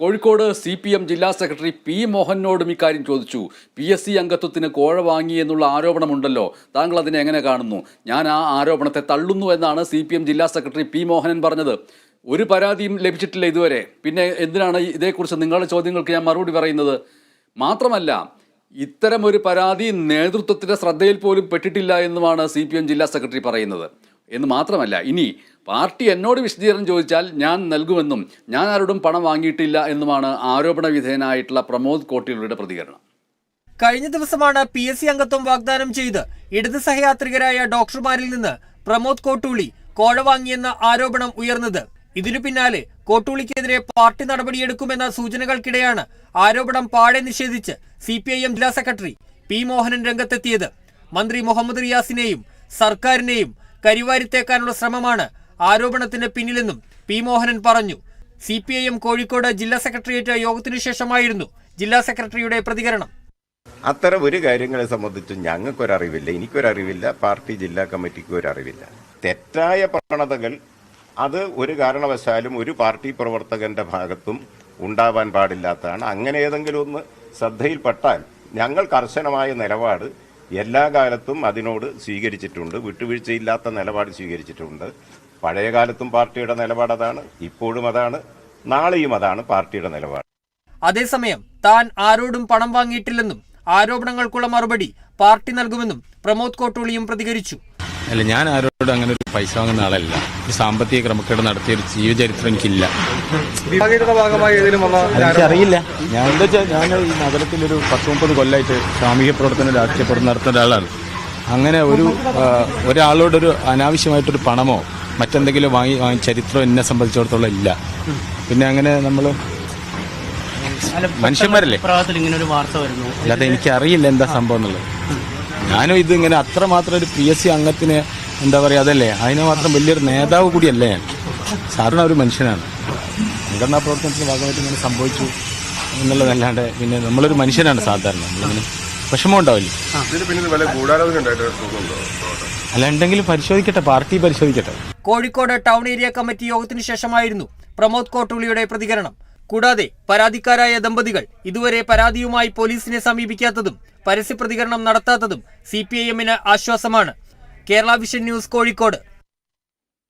Kozhikode C P M ജില്ലാ secretary P മോഹനോടും ഇക്കാര്യം ചോദിച്ചു. പി എസ് സി അംഗത്വത്തിന് കോഴ വാങ്ങി എന്നുള്ള ആരോപണമുണ്ടല്ലോ. താങ്കൾ അതിനെ എങ്ങനെ കാണുന്നു? ഞാൻ ആ ആരോപണത്തെ തള്ളുന്നു എന്നാണ് സി പി എം ജില്ലാ സെക്രട്ടറി പി മോഹനൻ പറഞ്ഞത്. ഒരു പരാതിയും ലഭിച്ചിട്ടില്ല ഇതുവരെ. പിന്നെ എന്തിനാണ് ഇതേക്കുറിച്ച് നിങ്ങളുടെ ചോദ്യങ്ങൾക്ക് ഞാൻ മറുപടി പറയുന്നത്? മാത്രമല്ല ഇത്തരം ഒരു പരാതി നേതൃത്വത്തിന്റെ ശ്രദ്ധയിൽ പോലും പെട്ടിട്ടില്ല എന്നുമാണ് സി ജില്ലാ സെക്രട്ടറി പറയുന്നത്. എന്ന് മാത്രമല്ല ഇനി പാർട്ടി എന്നോട് വിശദീകരണം ചോദിച്ചാൽ ഞാൻ നൽകുമെന്നും ഞാൻ ആരോടും പണം വാങ്ങിയിട്ടില്ല എന്നുമാണ് ആരോപണ വിധേയനായിട്ടുള്ള പ്രമോദ് കോട്ടിയുടെ പ്രതികരണം. കഴിഞ്ഞ ദിവസമാണ് പി എസ് സി അംഗത്വം വാഗ്ദാനം ചെയ്ത് ഇടത് സഹയാത്രികരായ ഡോക്ടർമാരിൽ നിന്ന് പ്രമോദ് കോട്ടൂളി കോഴ വാങ്ങിയെന്ന ആരോപണം ഉയർന്നത്. ഇതിനു പിന്നാലെ കോട്ടൂളിക്കെതിരെ പാർട്ടി നടപടിയെടുക്കുമെന്ന സൂചനകൾക്കിടെയാണ് ആരോപണം പാടെ നിഷേധിച്ച് സി ജില്ലാ സെക്രട്ടറി പി മോഹനൻ രംഗത്തെത്തിയത്. മന്ത്രി മുഹമ്മദ് റിയാസിനെയും സർക്കാരിനെയും കരിവാരിത്തേക്കാനുള്ള ശ്രമമാണ് ആരോപണത്തിന് പിന്നിലെന്നും പി മോഹനൻ പറഞ്ഞു. C P I M Kozhikode ജില്ലാ സെക്രട്ടേറിയറ്റ് യോഗത്തിനു ശേഷമായിരുന്നു ജില്ലാ സെക്രട്ടറിയുടെ പ്രതികരണം. അത്തരം ഒരു കാര്യങ്ങളെ സംബന്ധിച്ച് ഞങ്ങൾക്കൊരറിവില്ല എനിക്കൊരറിവില്ല പാർട്ടി ജില്ലാ കമ്മിറ്റിക്ക് ഒരറിവില്ല തെറ്റായ പ്രവണതകൾ അത് ഒരു കാരണവശാലും ഒരു പാർട്ടി പ്രവർത്തകന്റെ ഭാഗത്തും ഉണ്ടാവാൻ പാടില്ലാത്തതാണ്. അങ്ങനെ ഏതെങ്കിലും ഒന്ന് ശ്രദ്ധയിൽപ്പെട്ടാൽ ഞങ്ങൾ കർശനമായ നിലപാട് എല്ലാ കാലത്തും അതിനോട് സ്വീകരിച്ചിട്ടുണ്ട്. വിട്ടുവീഴ്ചയില്ലാത്ത നിലപാട് സ്വീകരിച്ചിട്ടുണ്ട്. പഴയ കാലത്തും പാർട്ടിയുടെ നിലപാട് അതാണ് ഇപ്പോഴും അതാണ് നാളെയും അതാണ് പാർട്ടിയുടെ നിലപാട്. അതേസമയം താൻ ആരോടും പണം വാങ്ങിയിട്ടില്ലെന്നും ആരോപണങ്ങൾക്കുള്ള മറുപടി പാർട്ടി നൽകുമെന്നും പ്രമോദ് കോട്ടൂളിയും പ്രതികരിച്ചു. അല്ല ഞാൻ ആരോടും അങ്ങനെ ഒരു പൈസ വാങ്ങുന്ന ആളല്ല. ഒരു സാമ്പത്തിക ക്രമക്കേട് നടത്തിയ ഒരു ജീവചരിത്രം എനിക്കില്ല. എനിക്കറിയില്ല ഞാൻ എന്താ വെച്ചാൽ ഞാൻ ഈ നഗരത്തിലൊരു പത്ത് മുപ്പത് കൊല്ലമായിട്ട് സാമൂഹ്യ പ്രവർത്തനം രാഷ്ട്രീയ പ്രവർത്തനം നടത്തുന്ന ഒരാളാണ്. അങ്ങനെ ഒരു ഒരാളോടൊരു അനാവശ്യമായിട്ടൊരു പണമോ മറ്റെന്തെങ്കിലും വാങ്ങി വാങ്ങി ചരിത്രം എന്നെ സംബന്ധിച്ചിടത്തോളം ഇല്ല. പിന്നെ അങ്ങനെ നമ്മൾ മനുഷ്യന്മാരല്ലേ? പ്രായത്തിൽ ഇങ്ങനെ ഒരു വാർത്ത വരുന്നു. അല്ലാതെ എനിക്കറിയില്ല എന്താ സംഭവം എന്നുള്ളത്. ഞാനും ഇതിങ്ങനെ അത്ര അത്രമാത്രം ഒരു പി എസ് സി അംഗത്തിന് എന്താ പറയുക അതല്ലേ? അതിന് മാത്രം വലിയൊരു നേതാവ് കൂടിയല്ലേ? ഞാൻ സാധാരണ ഒരു മനുഷ്യനാണ്. സംഘടനാ പ്രവർത്തനത്തിന്റെ ഭാഗമായിട്ട് ഇങ്ങനെ സംഭവിച്ചു എന്നുള്ളതല്ലാണ്ട് പിന്നെ നമ്മളൊരു മനുഷ്യനാണ് സാധാരണ. നമ്മളിങ്ങനെ വിഷമം ഉണ്ടാവില്ല. അല്ല ഉണ്ടെങ്കിലും പരിശോധിക്കട്ടെ പാർട്ടി പരിശോധിക്കട്ടെ. കോഴിക്കോട് ടൗൺ ഏരിയ കമ്മിറ്റി യോഗത്തിന് ശേഷമായിരുന്നു പ്രമോദ് കോട്ടൂളിയുടെ പ്രതികരണം. കൂടാതെ പരാതിക്കാരായ ദമ്പതികൾ ഇതുവരെ പരാതിയുമായി പോലീസിനെ സമീപിക്കാത്തതും പരസ്യ പ്രതികരണം നടത്താത്തതും സി പി ഐ എമ്മിന് ആശ്വാസമാണ്. Kerala vision news Kozhikode.